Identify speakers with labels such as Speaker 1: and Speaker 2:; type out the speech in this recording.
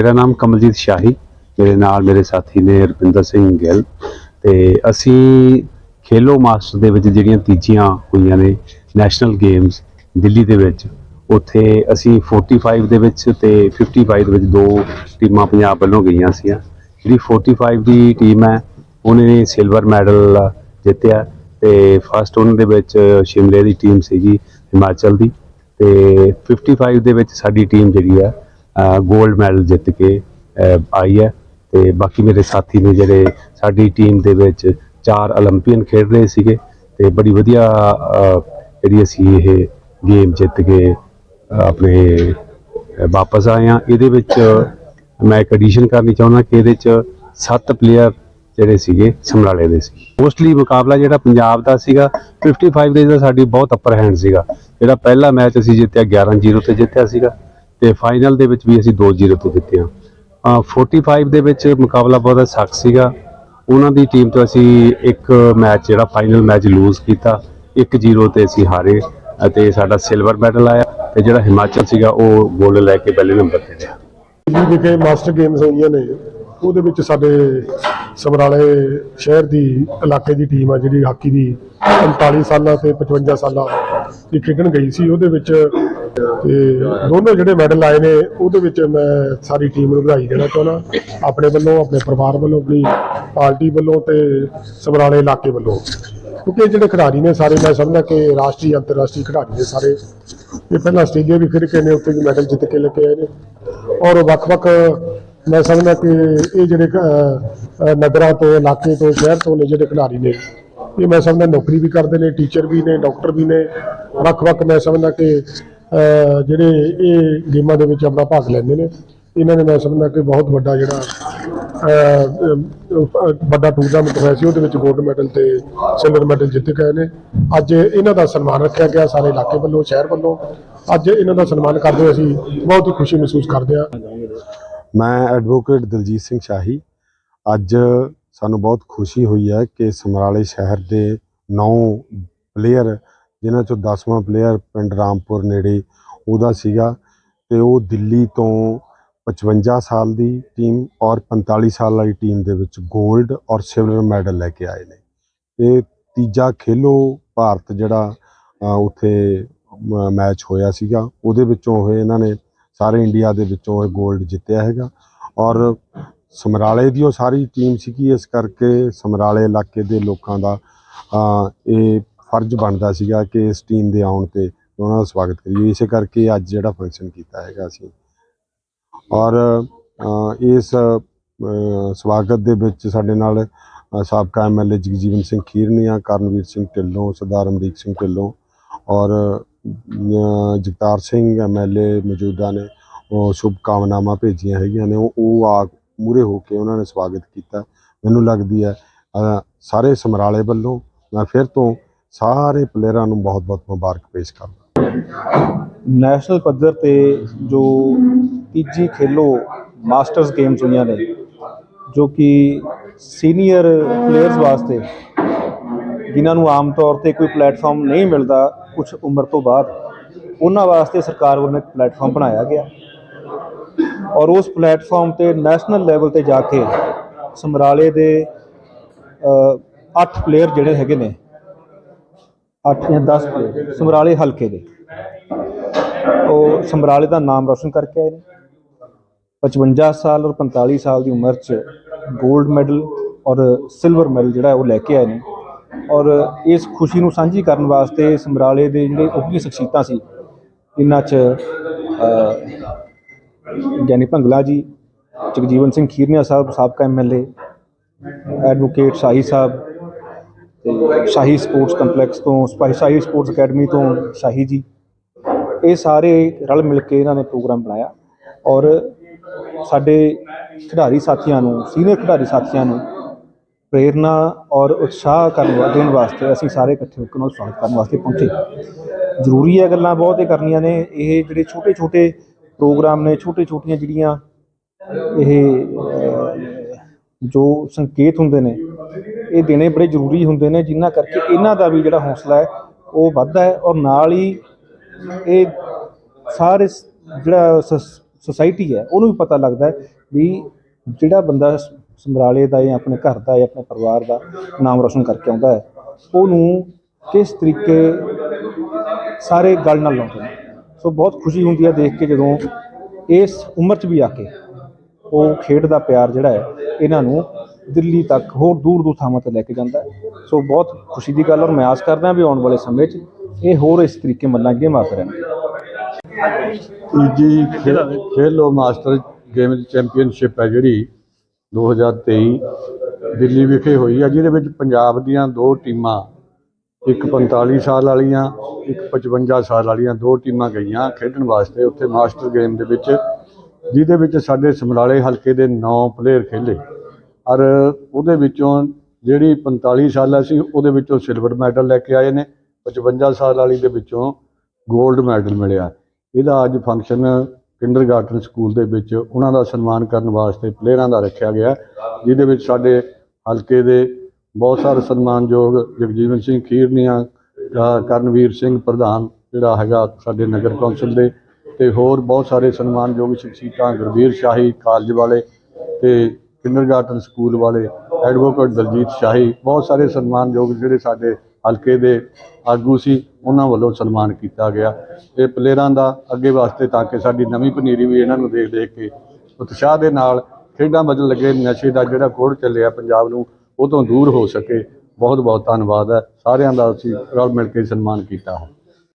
Speaker 1: ਮੇਰਾ ਨਾਮ ਕਮਲਜੀਤ ਸ਼ਾਹੀ, ਮੇਰੇ ਨਾਲ ਮੇਰੇ ਸਾਥੀ ਨੇ ਰੁਪਿੰਦਰ ਸਿੰਘ ਗਿੱਲ ਤੇ ਅਸੀਂ ਖੇਲੋ ਮਾਸਟਰ ਦੇ ਵਿੱਚ ਜਿਹੜੀਆਂ ਤੀਜੀਆਂ ਹੋਈਆਂ ਨੇ ਨੈਸ਼ਨਲ ਗੇਮਸ ਦਿੱਲੀ ਦੇ ਵਿੱਚ, ਉੱਥੇ ਅਸੀਂ 45 ਦੇ ਵਿੱਚ ਤੇ 55 ਦੇ ਵਿੱਚ ਦੋ ਟੀਮਾਂ ਪੰਜਾਬ ਵੱਲੋਂ ਗਈਆਂ ਸੀ ਜਿਹੜੀ 45 ਦੀ ਟੀਮ ਹੈ, ਉਹਨੇ ਸਿਲਵਰ ਮੈਡਲ ਜਿੱਤਿਆ ਤੇ ਫਸਟ ਉਹਨਾਂ ਦੇ ਵਿੱਚ ਸ਼ਿਮਲੇ ਦੀ ਟੀਮ ਸੀਗੀ, ਹਿਮਾਚਲ ਦੀ ਤੇ 55 ਦੇ ਵਿੱਚ ਸਾਡੀ ਟੀਮ ਜਿਹੜੀ ਆ ਗੋਲਡ ਮੈਡਲ ਜਿੱਤ ਕੇ ਆਈ ਹੈ। ਤੇ ਬਾਕੀ ਮੇਰੇ ਸਾਥੀ ਨੇ ਜਿਹੜੇ ਸਾਡੀ ਟੀਮ ਦੇ ਵਿੱਚ ਚਾਰ 올림픽ਨ ਖੇਡ ਰਹੇ ਸੀਗੇ ਤੇ ਬੜੀ ਵਧੀਆ ਜਿਹੜੀ ਅਸੀਂ ਇਹ ਗੇਮ ਜਿੱਤ ਕੇ ਆਪਣੇ ਵਾਪਸ ਆਏ ਆ ਇਹਦੇ ਵਿੱਚ ਮੈਂ ਇੱਕ ਐਡੀਸ਼ਨ ਕਰਨੀ ਚਾਹੁੰਦਾ ਕਿ ਇਹਦੇ 'ਚ ਸੱਤ ਪਲੇਅਰ ਜਿਹੜੇ ਸੀਗੇ ਸਮਰਾਲੇ ਦੇ ਸੀ। ਮੋਸਟਲੀ ਮੁਕਾਬਲਾ ਜਿਹੜਾ ਪੰਜਾਬ ਦਾ ਸੀਗਾ 55 ਦੇ ਦਾ ਸਾਡੀ ਬਹੁਤ ਅਪਰ ਹੈਂਡ ਸੀਗਾ। ਜਿਹੜਾ ਪਹਿਲਾ ਮੈਚ ਅਸੀਂ ਜਿੱਤਿਆ 11-0 ਤੇ ਜਿੱਤਿਆ ਸੀਗਾ। ਤੇ ਫਾਈਨਲ ਦੇ ਵਿੱਚ ਵੀ ਅਸੀਂ 2-0 ਤੇ ਜਿੱਤਿਆ ਅਹ 45 ਦੇ ਵਿੱਚ ਮੁਕਾਬਲਾ ਬਹੁਤ ਸਖਤ ਸੀਗਾ। ਉਹਨਾਂ ਦੀ ਟੀਮ ਤੋਂ ਅਸੀਂ ਇੱਕ ਮੈਚ ਜਿਹੜਾ ਫਾਈਨਲ ਮੈਚ ਲੂਜ਼ ਕੀਤਾ। 1-0 ਤੇ ਅਸੀਂ ਹਾਰੇ ਅਤੇ ਸਾਡਾ ਸਿਲਵਰ ਮੈਡਲ ਆਇਆ ਤੇ ਜਿਹੜਾ ਹਿਮਾਚਲ ਸੀਗਾ, ਉਹ ਗੋਲਡ ਲੈ ਕੇ ਪਹਿਲੇ ਨੰਬਰ ਤੇ ਰਿਹਾ।
Speaker 2: ਦਿੱਲੀ ਵਿਖੇ ਮਾਸਟਰ ਗੇਮਸ ਹੋਈਆਂ ਨੇ, ਉਹਦੇ ਵਿੱਚ ਸਾਡੇ ਸਮਰਾਲੇ ਸ਼ਹਿਰ ਦੀ ਇਲਾਕੇ ਦੀ ਟੀਮ ਆ, ਜਿਹੜੀ ਹਾਕੀ ਦੀ 45 ਸਾਲਾਂ ਤੇ 55 ਸਾਲਾਂ ਦੀ ਖੇਡਣ ਗਈ ਸੀ। ਉਹਦੇ ਵਿੱਚ ਤੇ ਦੋਨੋਂ ਜਿਹੜੇ ਮੈਡਲ ਆਏ ਨੇ, ਉਹਦੇ ਵਿੱਚ ਮੈਂ ਸਾਰੀ ਟੀਮ ਨੂੰ ਵਧਾਈ ਦੇਣਾ ਚਾਹੁੰਦਾ। ਆਪਣੇ ਵੱਲੋਂ, ਆਪਣੇ ਪਰਿਵਾਰ ਵੱਲੋਂ, ਆਪਣੀ ਪਾਰਟੀ ਵੱਲੋਂ ਤੇ ਸਮਰਾਲੇ ਇਲਾਕੇ ਵੱਲੋਂ। ਕਿਉਂਕਿ ਇਹ ਜਿਹੜੇ ਖਿਡਾਰੀ ਨੇ ਸਾਰੇ, ਮੈਂ ਸਮਝਦਾ ਕਿ ਰਾਸ਼ਟਰੀ, ਅੰਤਰਰਾਸ਼ਟਰੀ ਖਿਡਾਰੀ ਨੇ ਸਾਰੇ। ਇਹ ਪਹਿਲਾਂ ਆਸਟ੍ਰੇਲੀਆ ਵੀ ਫਿਰ ਕੇ ਨੇ, ਉੱਥੇ ਵੀ ਮੈਡਲ ਜਿੱਤ ਕੇ ਲੈ ਕੇ ਆਏ ਨੇ। ਔਰ ਵੱਖ-ਵੱਖ, ਮੈਂ ਸਮਝਦਾ ਕਿ ਇਹ ਜਿਹੜੇ ਨਗਰਾਂ ਤੋਂ, ਇਲਾਕੇ ਤੋਂ, ਸ਼ਹਿਰ ਤੋਂ ਨੇ ਜਿਹੜੇ ਖਿਡਾਰੀ ਨੇ, ਇਹ ਮੈਂ ਸਮਝਦਾ ਨੌਕਰੀ ਵੀ ਕਰਦੇ ਨੇ, ਟੀਚਰ ਵੀ ਨੇ, ਡਾਕਟਰ ਵੀ ਨੇ। ਵੱਖ-ਵੱਖ ਮੈਂ ਸਮਝਦਾ ਕਿ ਜਿਹੜੇ ਇਹ ਗੇਮਾਂ ਦੇ ਵਿੱਚ ਆਪਣਾ ਭਾਗ ਲੈਂਦੇ ਨੇ, ਇਹਨਾਂ ਨੇ ਮੈਂ ਸਮਝਦਾ ਕਿ ਬਹੁਤ ਵੱਡਾ ਜਿਹੜਾ ਵੱਡਾ ਟੂਰਨਾਮੈਂਟ ਹੋਇਆ ਸੀ, ਉਹਦੇ ਵਿੱਚ 골ਡ ਮੈਡਲ ਤੇ ਸਿਲਵਰ ਮੈਡਲ ਜਿੱਤ ਗਏ ਨੇ। ਅੱਜ ਇਹਨਾਂ ਦਾ ਸਨਮਾਨ ਰੱਖਿਆ ਗਿਆ ਸਾਰੇ ਇਲਾਕੇ ਵੱਲੋਂ, ਸ਼ਹਿਰ ਵੱਲੋਂ। ਅੱਜ ਇਹਨਾਂ ਦਾ ਸਨਮਾਨ ਕਰਦੇ ਹੋਏ ਅਸੀਂ ਬਹੁਤ ਹੀ ਖੁਸ਼ੀ ਮਹਿਸੂਸ ਕਰਦੇ ਹਾਂ।
Speaker 3: ਮੈਂ ਐਡਵੋਕੇਟ ਦਲਜੀਤ ਸਿੰਘ ਸ਼ਾਹੀ। ਅੱਜ ਸਾਨੂੰ ਬਹੁਤ ਖੁਸ਼ੀ ਹੋਈ ਹੈ ਕਿ ਸਮਰਾਲੇ ਸ਼ਹਿਰ ਦੇ ਨੌ ਪਲੇਅਰ ਜਿਨ੍ਹਾਂ ਚੋਂ 10ਵਾਂ ਪਲੇਅਰ ਪਿੰਡ ਰਾਮਪੁਰ ਨੇੜੇ ਉਹਦਾ ਸੀਗਾ ਤੇ ਉਹ ਦਿੱਲੀ ਤੋਂ 55 ਸਾਲ ਦੀ ਟੀਮ ਔਰ 45 ਸਾਲ ਵਾਲੀ ਟੀਮ ਦੇ ਵਿੱਚ 골ਡ ਔਰ ਸਿਲਵਰ ਮੈਡਲ ਲੈ ਕੇ ਆਏ ਨੇ। ਇਹ ਤੀਜਾ ਖੇਲੋ ਭਾਰਤ ਜਿਹੜਾ ਉੱਥੇ ਮੈਚ ਹੋਇਆ ਸੀਗਾ, ਉਹਦੇ ਵਿੱਚੋਂ ਇਹ ਇਹਨਾਂ ਨੇ ਸਾਰੇ ਇੰਡੀਆ ਦੇ ਵਿੱਚੋਂ ਇਹ 골ਡ ਜਿੱਤਿਆ ਹੈਗਾ। ਔਰ ਸਮਰਾਲੇ ਦੀ ਉਹ ਸਾਰੀ ਟੀਮ ਸੀਗੀ, ਇਸ ਕਰਕੇ ਸਮਰਾਲੇ ਇਲਾਕੇ ਦੇ ਲੋਕਾਂ ਦਾ ਇਹ ਫਰਜ਼ ਬਣਦਾ ਸੀਗਾ ਕਿ ਇਸ ਟੀਮ ਦੇ ਆਉਣ ਤੇ ਉਹਨਾਂ ਦਾ ਸਵਾਗਤ ਕਰੀਏ। ਇਸੇ ਕਰਕੇ ਅੱਜ ਜਿਹੜਾ ਫੰਕਸ਼ਨ ਕੀਤਾ ਹੈਗਾ ਅਸੀਂ ਔਰ ਇਸ ਸਵਾਗਤ ਦੇ ਵਿੱਚ ਸਾਡੇ ਨਾਲ ਅ, ਸਾਬਕਾ ਐਮਐਲਏ ਜਗਜੀਵਨ ਸਿੰਘ ਖੀਰਨੀਆ ਕਰਨਵੀਰ ਸਿੰਘ ਢਿੱਲੋਂ ਸਰਦਾਰ ਅਮਰੀਕ ਸਿੰਘ ਢਿੱਲੋਂ ਔਰ ਜਗਤਾਰ ਸਿੰਘ ਐਮਐਲਏ ਮੌਜੂਦਾ ਨੇ ਉਹ ਸ਼ੁਭ ਕਾਮਨਾਵਾਂ ਭੇਜੀਆਂ ਹੈਗੀਆਂ ਨੇ। ਉਹ ਉਹ ਆ ਮੂਰੇ ਹੋ ਕੇ ਉਹਨਾਂ ਨੇ ਸਵਾਗਤ ਕੀਤਾ। ਮੈਨੂੰ ਲੱਗਦੀ ਹੈ ਸਾਰੇ ਸਮਰਾਲੇ ਵੱਲੋਂ ਮੈਂ ਫਿਰ ਤੋਂ ਸਾਰੇ ਪਲੇਅਰਾਂ ਨੂੰ ਬਹੁਤ-ਬਹੁਤ ਮੁਬਾਰਕ ਪੇਸ਼ ਕਰਦਾ।
Speaker 4: ਨੈਸ਼ਨਲ ਪੱਧਰ ਤੇ ਜੋ ਤੀਜੀ ਖੇਲੋ ਮਾਸਟਰਸ ਗੇਮਸ ਹੋਈਆਂ ਨੇ, ਜੋ ਕਿ ਸੀਨੀਅਰ ਪਲੇਅਰਸ ਵਾਸਤੇ ਜਿਨ੍ਹਾਂ ਨੂੰ ਆਮ ਤੌਰ ਤੇ ਕੋਈ ਪਲੇਟਫਾਰਮ ਨਹੀਂ ਮਿਲਦਾ ਕੁਝ ਉਮਰ ਤੋਂ ਬਾਅਦ, ਉਹਨਾਂ ਵਾਸਤੇ ਸਰਕਾਰ ਵੱਲੋਂ ਇੱਕ ਪਲੇਟਫਾਰਮ ਬਣਾਇਆ ਗਿਆ। ਔਰ ਉਸ ਪਲੇਟਫਾਰਮ ਤੇ ਨੈਸ਼ਨਲ ਲੈਵਲ ਤੇ ਜਾ ਕੇ ਸਮਰਾਲੇ ਦੇ 8 ਪਲੇਅਰ ਜਿਹੜੇ ਹੈਗੇ ਨੇ 8 ਜਾਂ 10 ਪਲੇਅਰ ਸਮਰਾਲੇ ਹਲਕੇ ਦੇ। ਉਹ ਸਮਰਾਲੇ ਦਾ ਨਾਮ ਰੋਸ਼ਨ ਕਰਕੇ ਆਏ ਨੇ। 55 ਸਾਲ ਔਰ 45 ਸਾਲ ਦੀ ਉਮਰ 'ਚ 골ਡ ਮੈਡਲ ਔਰ ਸਿਲਵਰ ਮੈਡਲ ਜਿਹੜਾ ਉਹ ਲੈ ਕੇ ਆਏ ਨੇ। ਔਰ ਇਸ ਖੁਸ਼ੀ ਨੂੰ ਸਾਂਝੀ ਕਰਨ ਵਾਸਤੇ ਸਮਰਾਲੇ ਦੇ ਜਿਹੜੇ ਉੱਘੀਆਂ ਸ਼ਖਸੀਅਤਾਂ ਸੀ, ਇਹਨਾਂ 'ਚ ਗਿਆਨੀ ਭੰਗਲਾ ਜੀ, ਜਗਜੀਵਨ ਸਿੰਘ ਖੀਰਨੀਆ ਸਾਹਿਬ, ਸਾਬਕਾ ਐਮਐਲਏ ਐਡਵੋਕੇਟ ਸ਼ਾਹੀ ਸਾਹਿਬ ਤੇ ਸ਼ਾਹੀ ਸਪੋਰਟਸ ਕੰਪਲੈਕਸ ਤੋਂ ਸਪਾਈ ਸ਼ਾਹੀ ਸਪੋਰਟਸ ਅਕੈਡਮੀ ਤੋਂ ਸ਼ਾਹੀ ਜੀ। ਇਹ ਸਾਰੇ ਰਲ ਮਿਲ ਕੇ ਇਹਨਾਂ ਨੇ ਪ੍ਰੋਗਰਾਮ ਬਣਾਇਆ ਔਰ ਸਾਡੇ ਖਿਡਾਰੀ ਸਾਥੀਆਂ ਨੂੰ, ਸੀਨੀਅਰ ਖਿਡਾਰੀ ਸਾਥੀਆਂ ਨੂੰ ਪ੍ਰੇਰਨਾ ਔਰ ਉਤਸ਼ਾਹ ਕਰਨ ਦੇਣ ਵਾਸਤੇ ਅਸੀਂ ਸਾਰੇ ਇਕੱਠੇ ਹੋ ਕੇ ਉਹਨਾਂ ਸਵਾਗਤ ਕਰਨ ਵਾਸਤੇ ਪਹੁੰਚੇ। ਜ਼ਰੂਰੀ ਹੈ ਗੱਲਾਂ ਬਹੁਤ ਹੀ ਕਰਨੀਆਂ ਨੇ, ਇਹ ਜਿਹੜੇ ਛੋਟੇ ਛੋਟੇ ਪ੍ਰੋਗਰਾਮ ਨੇ ਛੋਟੇ ਛੋਟੀਆਂ ਜਿਹੜੀਆਂ ਇਹ ਜੋ ਸੰਕੇਤ ਹੁੰਦੇ ਨੇ ਇਹ ਦੇਣੇ ਬੜੇ ਜ਼ਰੂਰੀ ਹੁੰਦੇ ਨੇ, ਜਿਨ੍ਹਾਂ ਕਰਕੇ ਇਹਨਾਂ ਦਾ ਵੀ ਜਿਹੜਾ ਹੌਸਲਾ ਹੈ, ਉਹ ਵੱਧਦਾ ਹੈ ਔਰ ਨਾਲ ਹੀ ਇਹ ਸਾਰੇ ਸ- ਜਿਹੜਾ ਸੁਸਾਇਟੀ ਹੈ, ਉਹਨੂੰ ਵੀ ਪਤਾ ਲੱਗਦਾ ਹੈ ਵੀ ਜਿਹੜਾ ਬੰਦਾ ਸਮਰਾਲੇ ਦਾ ਜਾਂ ਆਪਣੇ ਘਰ ਦਾ ਜਾਂ ਆਪਣੇ ਪਰਿਵਾਰ ਦਾ ਨਾਮ ਰੋਸ਼ਨ ਕਰਕੇ ਆਉਂਦਾ ਹੈ, ਉਹਨੂੰ ਕਿਸ ਤਰੀਕੇ ਸਾਰੇ ਗੱਲ ਨਾਲ ਲਾਉਂਦੇ ਨੇ। ਸੋ ਬਹੁਤ ਖੁਸ਼ੀ ਹੁੰਦੀ ਹੈ ਦੇਖ ਕੇ ਜਦੋਂ ਇਸ ਉਮਰ 'ਚ ਵੀ ਆ ਕੇ ਉਹ ਖੇਡ ਦਾ ਪਿਆਰ ਜਿਹੜਾ ਹੈ, ਇਹਨਾਂ ਨੂੰ ਦਿੱਲੀ ਤੱਕ ਹੋਰ ਦੂਰ ਦੂਰ ਥਾਵਾਂ ਤੇ ਲੈ ਕੇ ਜਾਂਦਾ ਸੋ ਬਹੁਤ ਖੁਸ਼ੀ ਦੀ ਗੱਲ ਔਰ ਮੈਂ ਆਸ ਕਰਦਾ ਵੀ ਆਉਣ ਵਾਲੇ ਸਮੇਂ 'ਚ ਇਹ ਹੋਰ ਇਸ ਤਰੀਕੇ ਮੱਲਾਂ ਜਿਹੜੀਆਂ ਮਾਰਦੇ ਰਹਿਣਗੇ
Speaker 5: ਤੀਜੀ ਖੇ- ਖੇਲੋ ਮਾਸਟਰ ਗੇਮ ਚੈਂਪੀਅਨਸ਼ਿਪ ਹੈ ਜਿਹੜੀ 2023 ਦਿੱਲੀ ਵਿਖੇ ਹੋਈ ਹੈ, ਜਿਹਦੇ ਵਿੱਚ ਪੰਜਾਬ ਦੀਆਂ ਦੋ ਟੀਮਾਂ ਇੱਕ 45 ਸਾਲ ਵਾਲੀਆਂ, ਇੱਕ 55 ਸਾਲ ਵਾਲੀਆਂ ਦੋ ਟੀਮਾਂ ਗਈਆਂ ਖੇਡਣ ਵਾਸਤੇ ਉੱਥੇ ਮਾਸਟਰ ਗੇਮ ਦੇ ਵਿੱਚ, ਜਿਹਦੇ ਵਿੱਚ ਸਾਡੇ ਸਮਰਾਲੇ ਹਲਕੇ ਦੇ 9 ਪਲੇਅਰ ਖੇਲੇ। ਔਰ ਉਹਦੇ ਵਿੱਚੋਂ ਜਿਹੜੀ 45 ਸਾਲਾ ਸੀ, ਉਹਦੇ ਵਿੱਚੋਂ ਸਿਲਵਰ ਮੈਡਲ ਲੈ ਕੇ ਆਏ ਨੇ। 55 ਸਾਲ ਵਾਲੀ ਦੇ ਵਿੱਚੋਂ 골ਡ ਮੈਡਲ ਮਿਲਿਆ। ਇਹਦਾ ਅੱਜ ਫੰਕਸ਼ਨ ਕਿੰਡਰਗਾਰਟਨ ਸਕੂਲ ਦੇ ਵਿੱਚ ਉਹਨਾਂ ਦਾ ਸਨਮਾਨ ਕਰਨ ਵਾਸਤੇ ਪਲੇਅਰਾਂ ਦਾ ਰੱਖਿਆ ਗਿਆ। ਜਿਹਦੇ ਵਿੱਚ ਸਾਡੇ ਹਲਕੇ ਦੇ ਬਹੁਤ ਸਾਰੇ ਸਨਮਾਨਯੋਗ ਜਗਜੀਵਨ ਸਿੰਘ ਖੀਰਨੀਆ ਕਰਨਵੀਰ ਸਿੰਘ ਪ੍ਰਧਾਨ ਜਿਹੜਾ ਹੈਗਾ ਸਾਡੇ ਨਗਰ ਕੌਂਸਲ ਦੇ ਤੇ ਹੋਰ ਬਹੁਤ ਸਾਰੇ ਸਨਮਾਨਯੋਗ ਸ਼ਖਸੀਅਤਾਂ ਗੁਰਵੀਰ ਸ਼ਾਹੀ ਕਾਲਜ ਵਾਲੇ ਤੇ ਕਿੰਡਰਗਾਰਟਨ ਸਕੂਲ ਵਾਲੇ ਐਡਵੋਕੇਟ ਦਲਜੀਤ ਸ਼ਾਹੀ, ਬਹੁਤ ਸਾਰੇ ਸਨਮਾਨਯੋਗ ਜਿਹੜੇ ਸਾਡੇ ਹਲਕੇ ਦੇ ਆਗੂ ਸੀ, ਉਹਨਾਂ ਵੱਲੋਂ ਸਨਮਾਨ ਕੀਤਾ ਗਿਆ। ਇਹ ਪਲੇਅਰਾਂ ਦਾ ਅੱਗੇ ਵਾਸਤੇ ਤਾਂ ਕਿ ਸਾਡੀ ਨਵੀਂ ਪਨੀਰੀ ਵੀ ਇਹਨਾਂ ਨੂੰ ਦੇਖ ਦੇਖ ਕੇ ਉਤਸ਼ਾਹ ਦੇ ਨਾਲ ਖੇਡਾਂ ਬਦਲ ਲੱਗੇ, ਨਸ਼ੇ ਦਾ ਜਿਹੜਾ ਕੋੜ ਚੱਲਿਆ ਪੰਜਾਬ ਨੂੰ, ਉਹ ਤੋਂ ਦੂਰ ਹੋ ਸਕੇ। ਬਹੁਤ ਬਹੁਤ ਧੰਨਵਾਦ ਹੈ। ਸਾਰਿਆਂ ਦਾ ਅਸੀਂ ਰਲ ਮਿਲ ਕੇ ਸਨਮਾਨ ਕੀਤਾ ਹੈ